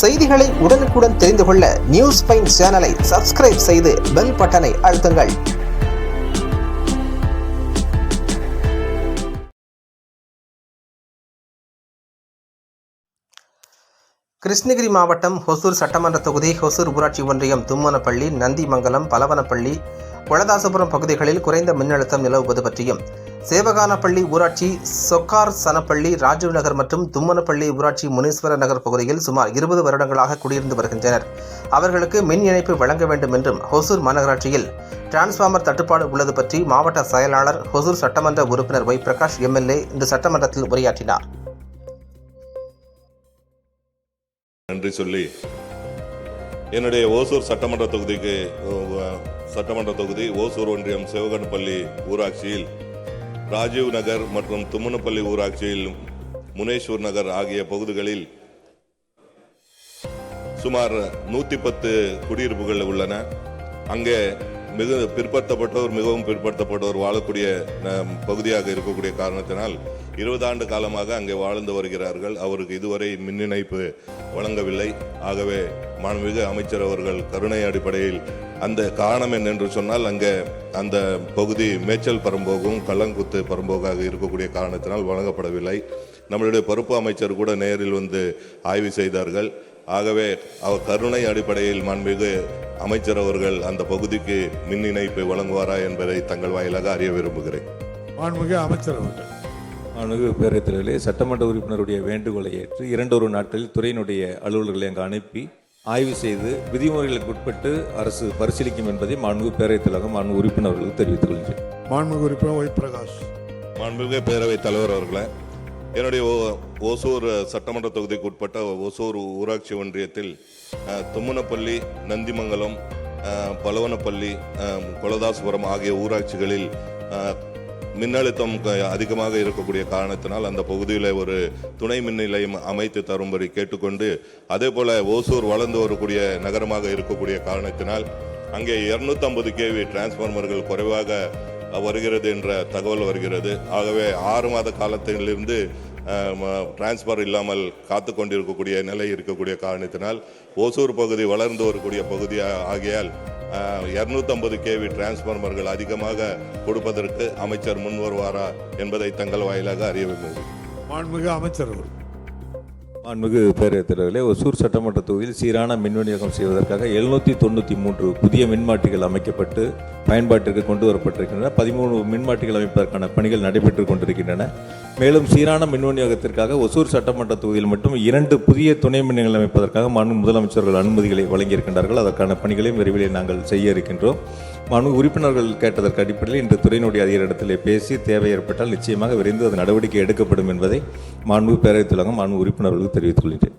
செய்திகளை உடனுக்குடன் தெரிந்து கொள்ள நியூஸ் பைன் சேனலை சப்ஸ்கிரைப் செய்து பெல் பட்டனை அழுத்துங்கள். கிருஷ்ணகிரி மாவட்டம் ஹொசூர் சட்டமன்ற தொகுதி ஹொசூர் ஊராட்சி ஒன்றியம் தும்மனப்பள்ளி நந்திமங்கலம் பலவனப்பள்ளி குலதாசபுரம் பகுதிகளில் குறைந்த மின்னழுத்தம் நிலவுவது பற்றியும் சேவகானப்பள்ளி ஊராட்சி சொக்கார் சனப்பள்ளி ராஜீவ் நகர் மற்றும் தும்மனப்பள்ளி ஊராட்சி முனீஸ்வர நகர் பகுதியில் சுமார் இருபது வருடங்களாக குடியிருந்து வருகின்றனர். அவர்களுக்கு மின் இணைப்பு வழங்க வேண்டும் என்றும் ஹொசூர் மாநகராட்சியில் டிரான்ஸ்ஃபார்மர் தட்டுப்பாடு உள்ளது பற்றி மாவட்ட செயலாளர் ஹொசூர் சட்டமன்ற உறுப்பினர் ஒய் பிரகாஷ் எம்எல்ஏ இந்த சட்டமன்றத்தில் உரையாற்றினார். நன்றி சொல்லி என்னுடைய ஓசூர் சட்டமன்ற தொகுதிக்கு சட்டமன்ற தொகுதி ஓசூர் ஒன்றியம் சிவகன்பள்ளி ஊராட்சியில் ராஜீவ் நகர் மற்றும் தும்மனப்பள்ளி ஊராட்சியில் முனேஸ்வர் நகர் ஆகிய பகுதிகளில் சுமார் நூற்றி பத்து குடியிருப்புகள் உள்ளன. அங்கே மிக பிற்படுத்தப்பட்டோர் மிகவும் பிற்படுத்தப்பட்டவர் வாழக்கூடிய பகுதியாக இருக்கக்கூடிய காரணத்தினால் இருபது ஆண்டு காலமாக அங்கே வாழ்ந்து வருகிறார்கள். அவருக்கு இதுவரை மின் இணைப்பு வழங்கவில்லை. ஆகவே மாண்புமிகு அமைச்சர் அவர்கள் கருணை அடிப்படையில் அந்த காரணம் என்னென்று சொன்னால் அங்கே அந்த பகுதி மேய்ச்சல் பரம்போகும் கள்ளங்குத்து பரம்போகாக இருக்கக்கூடிய காரணத்தினால் வழங்கப்படவில்லை. நம்மளுடைய பருப்பு அமைச்சர் கூட நேரில் வந்து ஆய்வு செய்தார்கள். ஆகவே அவர் கருணை அடிப்படையில் மாண்புமிகு அமைச்சர் அவர்கள் அந்த பகுதிக்கு மின் இணைப்பை வழங்குவாரா என்பதை தங்கள் வாயிலாக அறிய விரும்புகிறேன். மாண்புமிகு அமைச்சர் அவர்கள். மாண்புமிகு பேரவைத்தலைவர்களே சட்டமன்ற உறுப்பினருடைய வேண்டுகோளை ஏற்று இரண்டொரு நாட்களில் துறையினுடைய அலுவலர்களை அங்கு அனுப்பி ஆய்வு செய்து விதிமுறைகளுக்கு உட்பட்டு அரசு பரிசீலிக்கும் என்பதை மாண்புமிகு பேரவைத் தலைவர் மாண்பு உறுப்பினர்களுக்கு தெரிவித்துக் கொள்கிறேன். மாண்புமிகு உறுப்பினர் ஒய் பிரகாஷ். மாண்புமிகு பேரவைத் தலைவர் அவர்களே என்னுடைய ஓ- ஓசூர் சட்டமன்ற தொகுதிக்கு உட்பட்ட ஓசூர் ஊராட்சி ஒன்றியத்தில் தும்முனப்பள்ளி நந்திமங்கலம் பலவனப்பள்ளி குலதாசபுரம் ஆகிய ஊராட்சிகளில் மின்னழுத்தம் க- அதிகமாக இருக்கக்கூடிய காரணத்தினால் அந்த பகுதியில் ஒரு துணை மின் நிலையம் அமைத்து தரும்படி கேட்டுக்கொண்டு அதே போல் ஓசூர் வளர்ந்து வரக்கூடிய நகரமாக இருக்கக்கூடிய காரணத்தினால் அங்கே 250 கேவி டிரான்ஸ்ஃபார்மர்கள் குறைவாக வருகிறது என்ற தகவல் வருகிறது. ஆகவே ஆறு மாத காலத்திலிருந்து டிரான்ஸ்ஃபர் இல்லாமல் காத்து கொண்டிருக்கக்கூடிய நிலை இருக்கக்கூடிய காரணத்தினால் ஓசூர் பகுதி வளர்ந்து வரக்கூடிய பகுதி ஆகையால் இருநூத்தம்பது கேவி டிரான்ஸ்ஃபார்மர்கள் அதிகமாக கொடுப்பதற்கு அமைச்சர் முன் வருவாரா என்பதை தங்கள் வாயிலாக அறிய விரும்புகிறேன். மாண்புமிகு அமைச்சர் அவர்கள். மாண்புமிகு பேரவைத் தலைவர்களே ஒசூர் சட்டமன்ற தொகுதியில் சீரான மின் விநியோகம் செய்வதற்காக எழுநூற்றி தொண்ணூற்றி மூன்று புதிய மின்மாட்டிகள் அமைக்கப்பட்டு பயன்பாட்டிற்கு கொண்டு வரப்பட்டிருக்கின்றன. பதிமூணு மின்மாட்டிகள் அமைப்பதற்கான பணிகள் நடைபெற்று கொண்டிருக்கின்றன. மேலும் சீரான மின் விநியோகத்திற்காக ஒசூர் சட்டமன்ற தொகுதியில் மட்டும் இரண்டு புதிய துணை மின் அமைப்பதற்காக மாண்பு முதலமைச்சர்கள் அனுமதிகளை வழங்கியிருக்கின்றார்கள். அதற்கான பணிகளையும் விரைவில் நாங்கள் செய்ய இருக்கின்றோம். மனு உறுப்பினர்கள் கேட்டதற்கு அடிப்படையில் இன்று துறையினுடைய அதிகாரத்தில் பேசி தேவை ஏற்பட்டால் நிச்சயமாக விரைந்து அது நடவடிக்கை எடுக்கப்படும் என்பதை மாண்பு பேரவைத் தலைவர் மாண்பு உறுப்பினர்களுக்கு தெரிவித்துக் கொள்கிறேன்